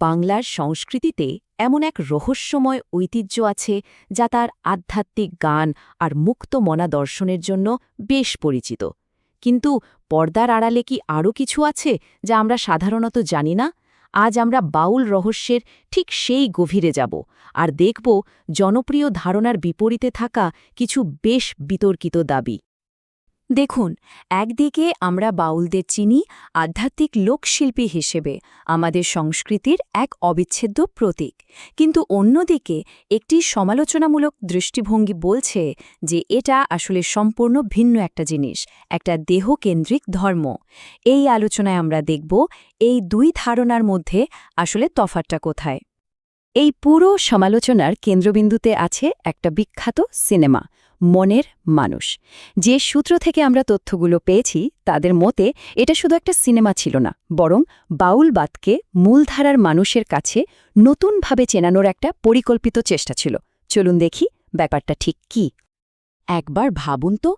বাংলার সংস্কৃতিতে এমন এক রহস্যময় ঐতিহ্য আছে যা তার আধ্যাত্মিক গান আর মুক্ত মনা দর্শনের জন্য বেশ পরিচিত। কিন্তু পর্দার আড়ালে কি আরও কিছু আছে যা আমরা সাধারণত জানি না? আজ আমরা বাউল রহস্যের ঠিক সেই গভীরে যাব আর দেখব জনপ্রিয় ধারণার বিপরীতে থাকা কিছু বেশ বিতর্কিত দাবি। দেখুন, একদিকে আমরা বাউলদের চিনি, আধ্যাত্মিক লোকশিল্পী হিসেবে আমাদের সংস্কৃতির এক অবিচ্ছেদ্য প্রতীক। কিন্তু অন্যদিকে একটি সমালোচনামূলক দৃষ্টিভঙ্গি বলছে যে এটা আসলে সম্পূর্ণ ভিন্ন একটা জিনিস, একটা দেহকেন্দ্রিক ধর্ম। এই আলোচনায় আমরা দেখব এই দুই ধারণার মধ্যে আসলে তফাতটা কোথায়। এই পুরো সমালোচনার কেন্দ্রবিন্দুতে আছে একটা বিখ্যাত সিনেমা মনের মানুষ। যে সূত্র থেকে আমরা তথ্যগুলো পেয়েছি, তাদের মতে এটা শুধু একটা সিনেমা ছিল না, বরং বাউলবাদকে মূলধারার মানুষের কাছে নতুনভাবে চেনানোর একটা পরিকল্পিত চেষ্টা ছিল। চলুন দেখি ব্যাপারটা ঠিক কি। একবার ভাবুন তো,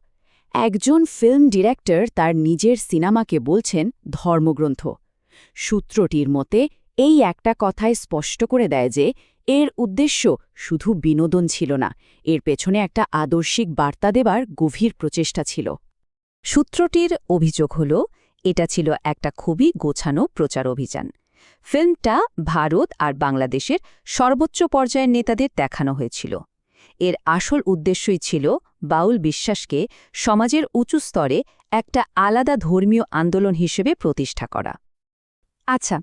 একজন ফিল্ম ডিরেক্টর তার নিজের সিনেমাকে বলছেন ধর্মগ্রন্থ। সূত্রটির মতে এই একটা কথায় স্পষ্ট করে দেয় যে এর উদ্দেশ্য শুধু বিনোদন ছিল না, এর পেছনে একটা আদর্শিক বার্তা দেবার গভীর প্রচেষ্টা ছিল। সূত্রটির অভিযোগ হল, এটা ছিল একটা খুবই গোছানো প্রচার অভিযান। ফিল্মটা ভারত আর বাংলাদেশের সর্বোচ্চ পর্যায়ের নেতাদের দেখানো হয়েছিল। এর আসল উদ্দেশ্যই ছিল বাউল বিশ্বাসকে সমাজের উঁচু স্তরে একটা আলাদা ধর্মীয় আন্দোলন হিসেবে প্রতিষ্ঠা করা। আচ্ছা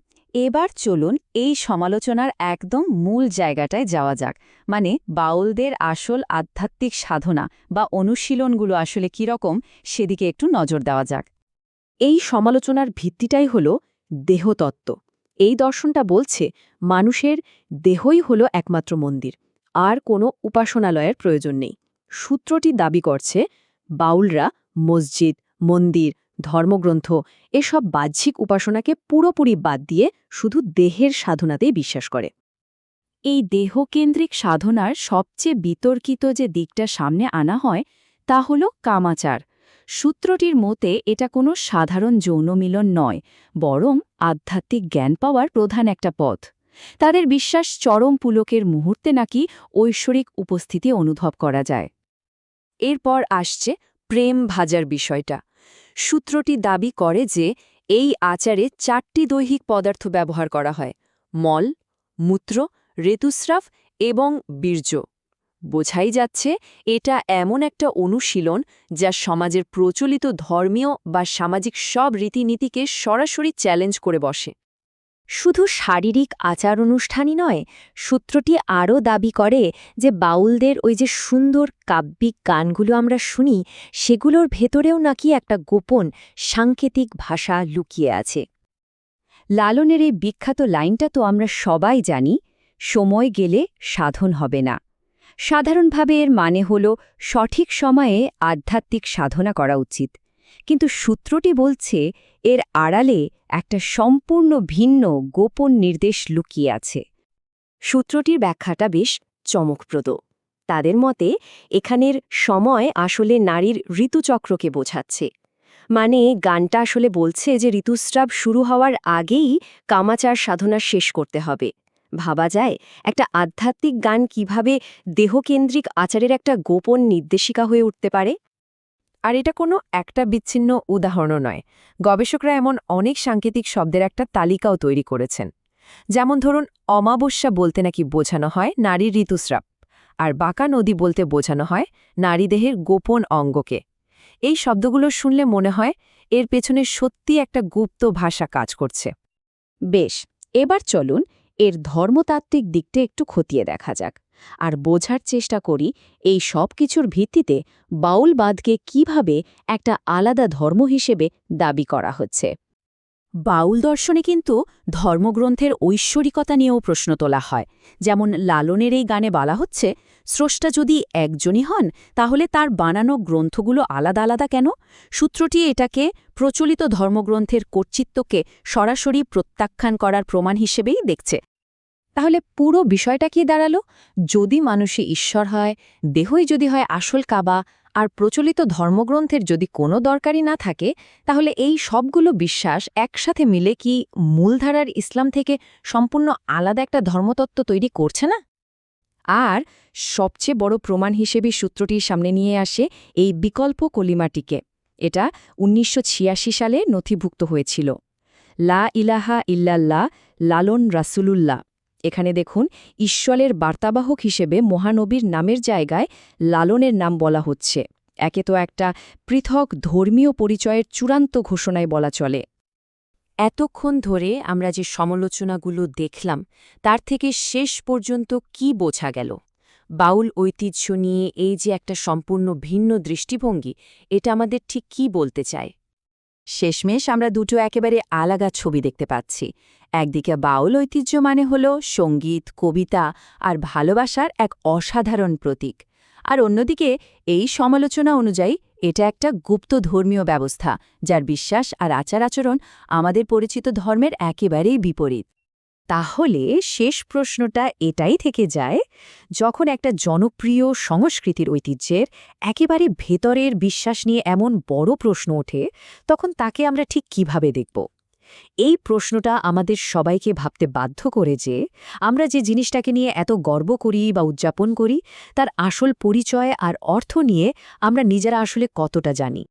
এবার চলুন এই সমালোচনার একদম মূল জায়গাটায় যাওয়া যাক। মানে বাউলদের আসল আধ্যাত্মিক সাধনা বা অনুশীলনগুলো আসলে কীরকম সেদিকে একটু নজর দেওয়া যাক। এই সমালোচনার ভিত্তিটাই হল দেহতত্ত্ব। এই দর্শনটা বলছে মানুষের দেহই হল একমাত্র মন্দির, আর কোনো উপাসনালয়ের প্রয়োজন নেই। সূত্রটি দাবি করছে বাউলরা মসজিদ, মন্দির ধর্মগ্রন্থ, এসব বাহ্যিক উপাসনাকে পুরোপুরি বাদ দিয়ে শুধু দেহের সাধনাতেই বিশ্বাস করে। এই দেহকেন্দ্রিক সাধনার সবচেয়ে বিতর্কিত যে দিকটা সামনে আনা হয়, তা হল কামাচার। সূত্রটির মতে, এটা কোনো সাধারণ যৌন মিলন নয়, বরং আধ্যাত্মিক জ্ঞান পাওয়ার প্রধান একটা পথ। তাদের বিশ্বাস চরম পুলকের মুহূর্তে নাকি ঐশ্বরিক উপস্থিতি অনুভব করা যায়। এরপর আসছে প্রেম ভাজার বিষয়টা। সূত্রটি দাবি করে যে এই আচারে চারটি দৈহিক পদার্থ ব্যবহার করা হয়, মল, মূত্র ঋতুস্রাব এবং বীর্য। বোঝাই যাচ্ছে, এটা এমন একটা অনুশীলন যা সমাজের প্রচলিত ধর্মীয় বা সামাজিক সব রীতিনীতিকে সরাসরি চ্যালেঞ্জ করে বসে। শুধু শারীরিক আচার অনুষ্ঠানই নয়, সূত্রটি আরও দাবি করে যে বাউলদের ওই যে সুন্দর কাব্যিক গানগুলো আমরা শুনি, সেগুলোর ভেতরেও নাকি একটা গোপন, সাংকেতিক ভাষা লুকিয়ে আছে। লালনের এই বিখ্যাত লাইনটা তো আমরা সবাই জানি, সময় গেলে সাধন হবে না। সাধারণভাবে এর মানে হল সঠিক সময়ে আধ্যাত্মিক সাধনা করা উচিত। কিন্তু সূত্রটি বলছে, এর আড়ালে একটা সম্পূর্ণ ভিন্ন গোপন নির্দেশ লুকিয়ে আছে। সূত্রটির ব্যাখ্যাটা বেশ চমকপ্রদ। তাদের মতে, এখানের সময় আসলে নারীর ঋতুচক্রকে বোঝাচ্ছে। মানে গানটা আসলে বলছে যে ঋতুস্রাব শুরু হওয়ার আগেই কামাচার সাধনা শেষ করতে হবে। ভাবা যায়, একটা আধ্যাত্মিক গান কীভাবে দেহকেন্দ্রিক আচারের একটা গোপন নির্দেশিকা হয়ে উঠতে পারে? আর এটা কোনো একটা বিচ্ছিন্ন উদাহরণও নয়। গবেষকরা এমন অনেক সাংকেতিক শব্দের একটা তালিকাও তৈরি করেছেন। যেমন ধরুন, অমাবস্যা বলতে নাকি বোঝানো হয় নারীর ঋতুস্রাব, আর বাঁকা নদী বলতে বোঝানো হয় নারীদেহের গোপন অঙ্গকে। এই শব্দগুলো শুনলে মনে হয় এর পেছনে সত্যি একটা গুপ্ত ভাষা কাজ করছে। বেশ, এবার চলুন এর ধর্মতাত্ত্বিক দিকটা একটু খতিয়ে দেখা যাক। আর বোঝার চেষ্টা করি, এই সব কিছুর ভিত্তিতে বাউলবাদকে কীভাবে একটা আলাদা ধর্ম হিসেবে দাবি করা হচ্ছে। বাউল দর্শনে কিন্তু ধর্মগ্রন্থের ঐশ্বরিকতা নিয়েও প্রশ্ন তোলা হয়। যেমন লালনের এই গানে বলা হচ্ছে, স্রষ্টা যদি একজনই হন, তাহলে তার বানানো গ্রন্থগুলো আলাদা আলাদা কেন? সূত্রটি এটাকে প্রচলিত ধর্মগ্রন্থের কর্তৃত্বকে সরাসরি প্রত্যাখ্যান করার প্রমাণ হিসেবেই দেখছে। তাহলে পুরো বিষয়টা কি দাঁড়াল? যদি মানুষই ঈশ্বর হয়, দেহই যদি হয় আসল কাবা, আর প্রচলিত ধর্মগ্রন্থের যদি কোনো দরকারই না থাকে, তাহলে এই সবগুলো বিশ্বাস একসাথে মিলে কি মূলধারার ইসলাম থেকে সম্পূর্ণ আলাদা একটা ধর্মতত্ত্ব তৈরি করছে না? আর সবচেয়ে বড় প্রমাণ হিসেবে সূত্রটির সামনে নিয়ে আসে এই বিকল্প কলিমাটিকে। এটা ১৯৮৬ সালে নথিভুক্ত হয়েছিল। লা ইলাহা ইল্লাল্লাহ, লালন রাসুলুল্লাহ। এখানে দেখুন ঈশ্বরের বার্তাবাহক হিসেবে মহানবীর নামের জায়গায় লালনের নাম বলা হচ্ছে। একে তো একটা পৃথক ধর্মীয় পরিচয়ের চূড়ান্ত ঘোষণায় বলা চলে। এতক্ষণ ধরে আমরা যে সমালোচনাগুলো দেখলাম, তার থেকে শেষ পর্যন্ত কি বোঝা গেল? বাউল ঐতিহ্য নিয়ে এই যে একটা সম্পূর্ণ ভিন্ন দৃষ্টিভঙ্গি, এটা আমাদের ঠিক কি বলতে চায়? শেষমেশ আমরা দুটো একেবারে আলাদা ছবি দেখতে পাচ্ছি। একদিকে বাউল ঐতিহ্য মানে হল সংগীত, কবিতা আর ভালোবাসার এক অসাধারণ প্রতীক। আর অন্যদিকে এই সমালোচনা অনুযায়ী এটা একটা গুপ্ত ধর্মীয় ব্যবস্থা, যার বিশ্বাস আর আচার আচরণ আমাদের পরিচিত ধর্মের একেবারেই বিপরীত। তাহলে শেষ প্রশ্নটা এটাই থেকে যায়, যখন একটা জনপ্রিয় সংস্কৃতির ঐতিহ্যের একেবারে ভেতরের বিশ্বাস নিয়ে এমন বড় প্রশ্ন ওঠে, তখন তাকে আমরা ঠিক কীভাবে দেখব? এই প্রশ্নটা আমাদের সবাইকে ভাবতে বাধ্য করে যে, আমরা যে জিনিসটাকে নিয়ে এত গর্ব করি বা উদযাপন করি, তার আসল পরিচয় আর অর্থ নিয়ে আমরা নিজেরা আসলে কতটা জানি।